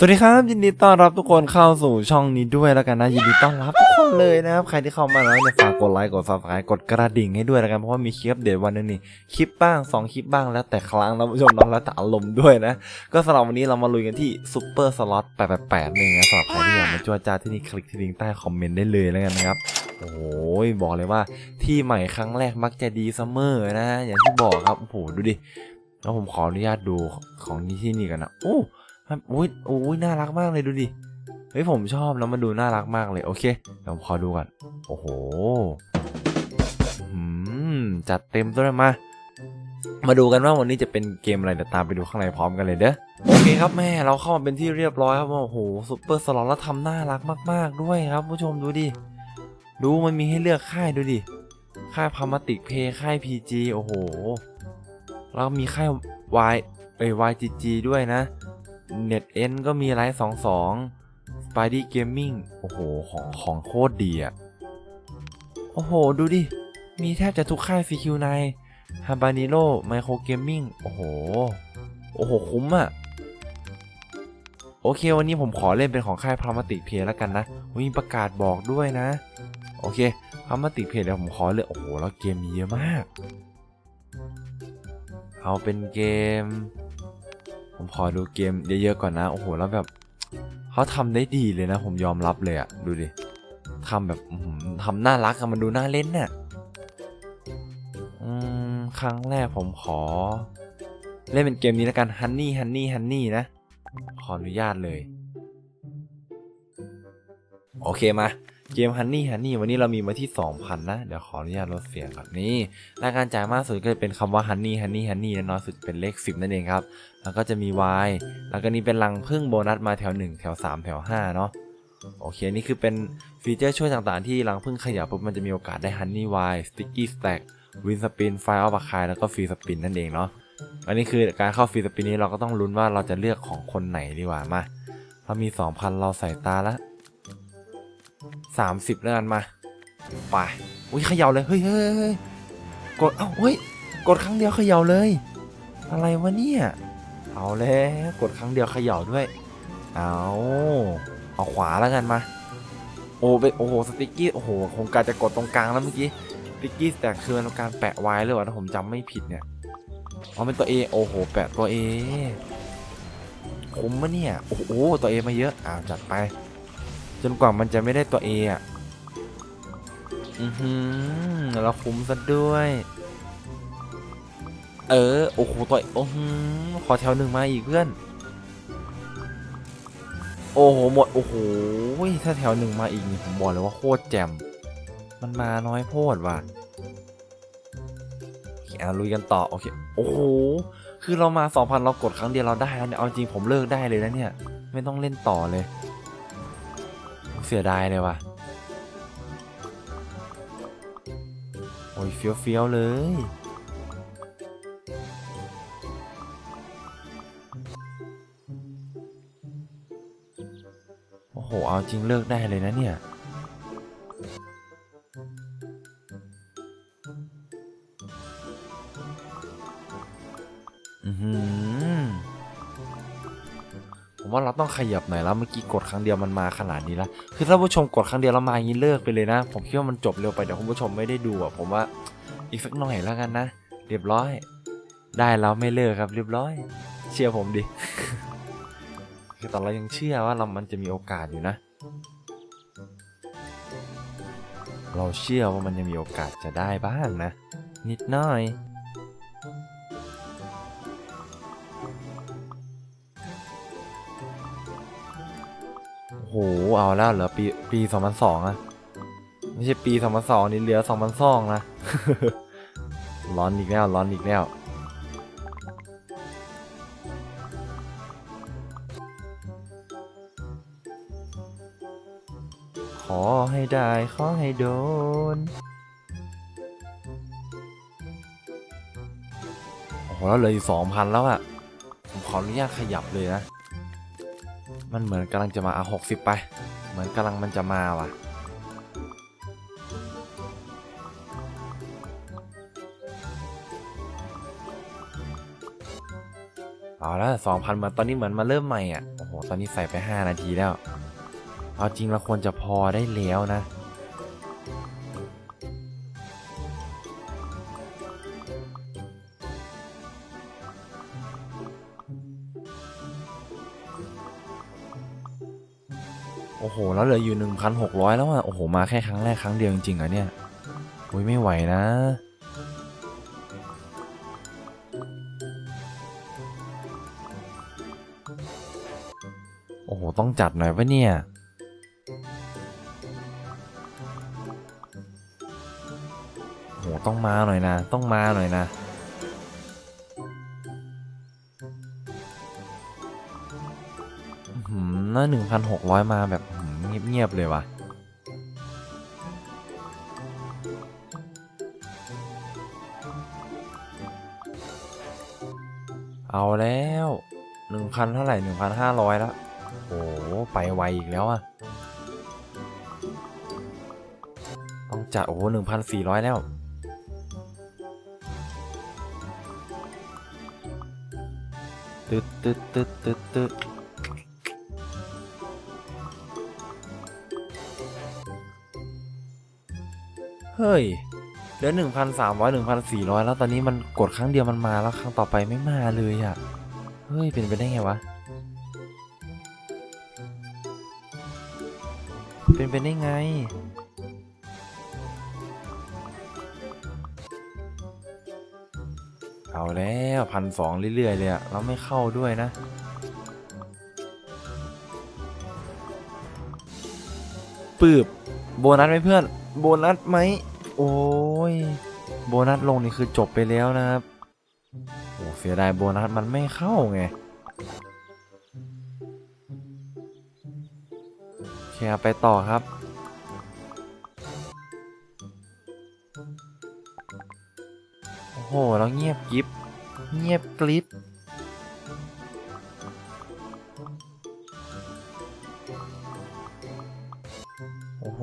สวัสดีครับ ยินดีต้อนรับทุกคนเข้าสู่ช่องนี้ด้วยแล้วกันนะ ยินดีต้อนรับทุกคนเลยนะครับ ใครที่เข้ามาแล้วเนี่ยฝากกดไลค์กดซับสไครต์กดกระดิ่งให้ด้วยแล้วกันเพราะว่ามีคลิปอัปเดวันนึงนี่คลิปบ้างสองคลิปบ้างแล้วแต่ครั้งนะผู้ชมเนาะแล้วแต่อารมณ์ด้วยนะ ก็สำหรับวันนี้เรามาลุยกันที่ซูเปอร์สล็อต888นี่นะสำหรับใครที่อยากมาจ้วจ้าที่นี่คลิกที่ลิงก์ใต้คอมเมนต์ได้เลยแล้วกันนะครับโอ้โหบอกเลยว่าที่ใหม่ครั้งแรกมักจะดีเสมอนะ อย่างที่บอกครับโอ้โหดูดิแล้วผมขออนุญาตดูของที่นี่กันนะโอ้ ครับอุ้ยอุ้ยน่ารักมากเลยดูดิเฮ้ยผมชอบนะมันดูน่ารักมากเลยโอเคเดี๋ยวขอดูก่อนโอ้โหอืมจัดเต็มตัวเลยมา มาดูกันว่าวันนี้จะเป็นเกมอะไรเดี๋ยวตามไปดูข้างในพร้อมกันเลยเด้อโอเคครับแม่เราเข้ามาเป็นที่เรียบร้อยครับโอ้โหซุปเปอร์สล็อตแล้วทำน่ารักมาก ๆ ด้วยครับผู้ชมดูดิดูมันมีให้เลือกค่ายดูดิค่ายพามาติกเพย์ค่าย PG โอ้โหแล้วก็มีค่าย Y เอ้ย YGG ด้วยนะ เน็ตเอ็นก็มีไลท์สองสองสไปดี้เกมมิ่งโอ้โห ของของโคตรดีอะโอ้โห ดูดิ มีแทบจะทุกค่าย CQ9 ฮาบานิโ o ไมโครเกมมิ่งโอ้โห โอ้โห คุ้มอะโอเค วันนี้ผมขอเล่นเป็นของค่ายพามาติกเพย์แล้วกันนะมีประกาศบอกด้วยนะ โอเคพามาติกเพย์เดี๋ยวผมขอเลยโอ้โห แล้วเกมมีเยอะมาก เอาเป็นเกม ผมขอดูเกมเยอะๆก่อนนะ โอ้โห แล้วแบบเขาทำได้ดีเลยนะ ผมยอมรับเลยอะดูดิทำแบบทำน่ารักอะมันดูน่าเล่นน่ะครั้งแรกผมขอ เล่นเป็นเกมนี้แล้วกันฮันนี่ฮันนี่ฮันนี่นะ ขออนุญาตเลย โอเคมา เกมฮันนี่ฮันนี่วันนี้เรามีมาที่ 2,000 นะ เดี๋ยวขออนุญาตลดเสียงก่อนนี่รายการจ่ายมากสุดก็จะเป็นคำว่าฮันนี่ฮันนี่ฮันนี่และน้อยสุดเป็นเลข 10 นั่นเองครับ แล้วก็จะมี Y แล้วก็นี่เป็นรังพึ่งโบนัสมาแถว 1 แถว 3 แถว 5 เนาะโอเค นี่คือเป็นฟีเจอร์ช่วยต่างๆ ที่รังพึ่งขยับปุ๊บมันจะมีโอกาสได้ฮันนี่ Y Sticky Stack Win Spin Fire of a k i แล้วก็ฟรีสปินนั่นเองเนาะอันนี้คือการเข้าฟรีสปินนี้เราก็ต้องลุ้นว่าเราจะเลือกของคนไหนดีกว่ามาเรามี 2,000 เราใส่ตาละ30แล้วกันมาไปอุ้ยเขย่าเลยเฮ้ยเฮ้ยเฮ้ยกดเอ้าเฮ้ยกดครั้งเดียวเขย่าเลย อะไรวะเนี่ยเอาแล้วกดครั้งเดียวเขย่าด้วยเอาเอาขวาแล้วกันมาโอ้ไปโอ้โหสติ๊กกี้โอ้โหคงการจะกดตรงกลางแล้วเมื่อกี้สติ๊กกี้แต่คือมันการแปะไว้หรือเปล่าถ้าผมจำไม่ผิดเนี่ยเอ๋อเป็นตัว A โอ้โหแปะตัว A คุ้มมะเนี่ยโอ้โหตัว A มาเยอะอ้าวจัดไป จนกว่ามันจะไม่ได้ตัว A อะ อือหือเราคุ้มซะด้วย เออ โอ้โหตัวโอ้โหขอแถวหนึ่งมาอีกเพื่อน โอ้โห หมด โอ้โห ถ้าแถวหนึ่งมาอีกนี่ผมบอกเลยว่าโคตรแจ่ม มันมาน้อยโพดว่ะเคเอาลุยกันต่อ โอเค โอ้โห คือเรามา 2,000 เรากดครั้งเดียวเราได้แล้วเนี่ย เอาจริงผมเลิกได้เลยนะเนี่ย ไม่ต้องเล่นต่อเลย เสียดายเลยว่ะ โอ้ยเฟี้ยวเฟี้ยวๆเลย โอ้โห เอาจริงเลิกได้เลยนะเนี่ยอือหือ ผมว่าเราต้องขยับหน่อยแล้วเมื่อกี้กดครั้งเดียวมันมาขนาดนี้แล้วคือถ้าผู้ชมกดครั้งเดียวแล้วมาอย่างนี้เลิกไปเลยนะ ผมคิดว่ามันจบเร็วไปเดี๋ยวคุณผู้ชมไม่ได้ดูอะผมว่าอีกสักหน่อยแล้วกันนะเรียบร้อย ได้แล้วไม่เลิกครับ เรียบร้อย เชื่อผมดิคือตอนเรายังเชื่อว่าเรามันจะมีโอกาสอยู่นะ เราเชื่อว่ามันยังมีโอกาสจะได้บ้างนะ นิดหน่อย โอ้โห เอาแล้วเหลือปีปีสองพันสองอะไม่ใช่ปีสองพันสองนี่เหลือสองพันสองนะ ร้อนอีกแล้วร้อนอีกแล้วขอให้ได้ ขอให้โดน โอ้โห แล้วเลยสองพันแล้วอะผมขออนุญาตขยับเลยนะ มันเหมือนกำลังจะมาอะหกสิบไป เหมือนกำลังมันจะมาว่ะ เอาแล้วสองพันเหมือนตอนนี้เหมือนมาเริ่มใหม่อะ โอ้โห ตอนนี้ใส่ไปห้านาทีแล้ว เอาจริงเราควรจะพอได้แล้วนะ โอ้โห แล้วเหลืออยู่ 1,600 แล้วอะ โอ้โห มาแค่ครั้งแรกครั้งเดียวจริงๆอะเนี่ยอุ้ยไม่ไหวนะ โอ้โห ต้องจัดหน่อยปะเนี่ยโอ้โหต้องมาหน่อยนะ ต้องมาหน่อยนะ น่าหนึ่งพันหกร้อยมาแบบเงียบๆเลยว่ะเอาแล้วหนึ่งพันเท่าไหร่หนึ่งพันห้าร้อยแล้ว โอ้โหไปไวอีกแล้วอะต้องจัดโอ้โหหนึ่งพันสี่ร้อยแล้ว ตึ๊ดตึ๊ดตึ๊ดตึ๊ดตึ๊ด เฮ้ยเหลือหนึ่งพันสามร้อยหนึ่งพันสี่ร้อยแล้วตอนนี้มันกดครั้งเดียวมันมาแล้วครั้งต่อไปไม่มาเลยอะเฮ้ย เป็นไปได้ไงวะ เป็นไปได้ไง เอาแล้วพันสองเรื่อยๆเลยอะเราไม่เข้าด้วยนะปืบโบนัสไหมเพื่อน โบนัสไหม โอ้ย โบนัสลงนี่คือจบไปแล้วนะครับ โอ้เสียดายโบนัสมันไม่เข้าไงโอเคครับไปต่อครับโอ้โหแล้วเงียบกริบเงียบกริบโอ้โห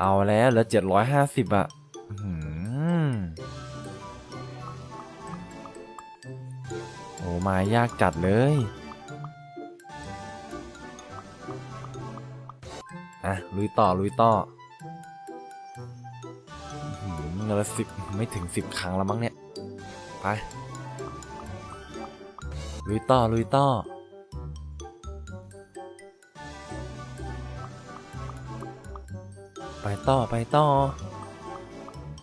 เอาแล้วเหลือเจ็ดร้อยห้าสิบอะอื้อหือโอ้มายากจัดเลยอะลุยต่อลุยต่อหือเงินละสิบไม่ถึงสิบครั้งแล้วมั้งเนี่ย ไป ลุยต่อลุยต่อ ไปต่อไปต่อ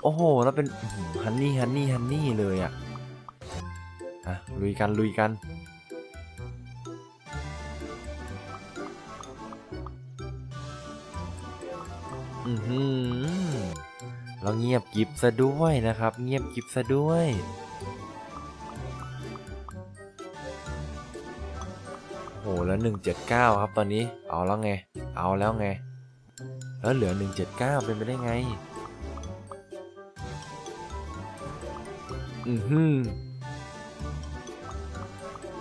โอ้โห แล้วเป็นฮันนี่ฮันนี่ฮันนี่เลยอะอะ ลุยกัน ลุยกัน อือหือเราเงียบกิบซะด้วยนะครับ เงียบกิบซะด้วยโอ้โหแล้ว179 ครับตอนนี้ เอาแล้วไง เอาแล้วไง แล้วเหลือ 179 เป็นไปได้ไง อือหือ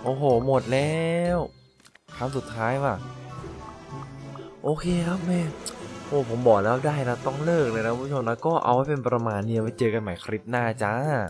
โอ้โห หมดแล้วครั้งสุดท้ายว่ะ โอเคครับแม่โอ้ผมบอกแล้วได้นะต้องเลิกเลยนะผู้ชมนะก็เอาไว้เป็นประมาณนี้ไว้เจอกันใหม่คลิปหน้าจ้า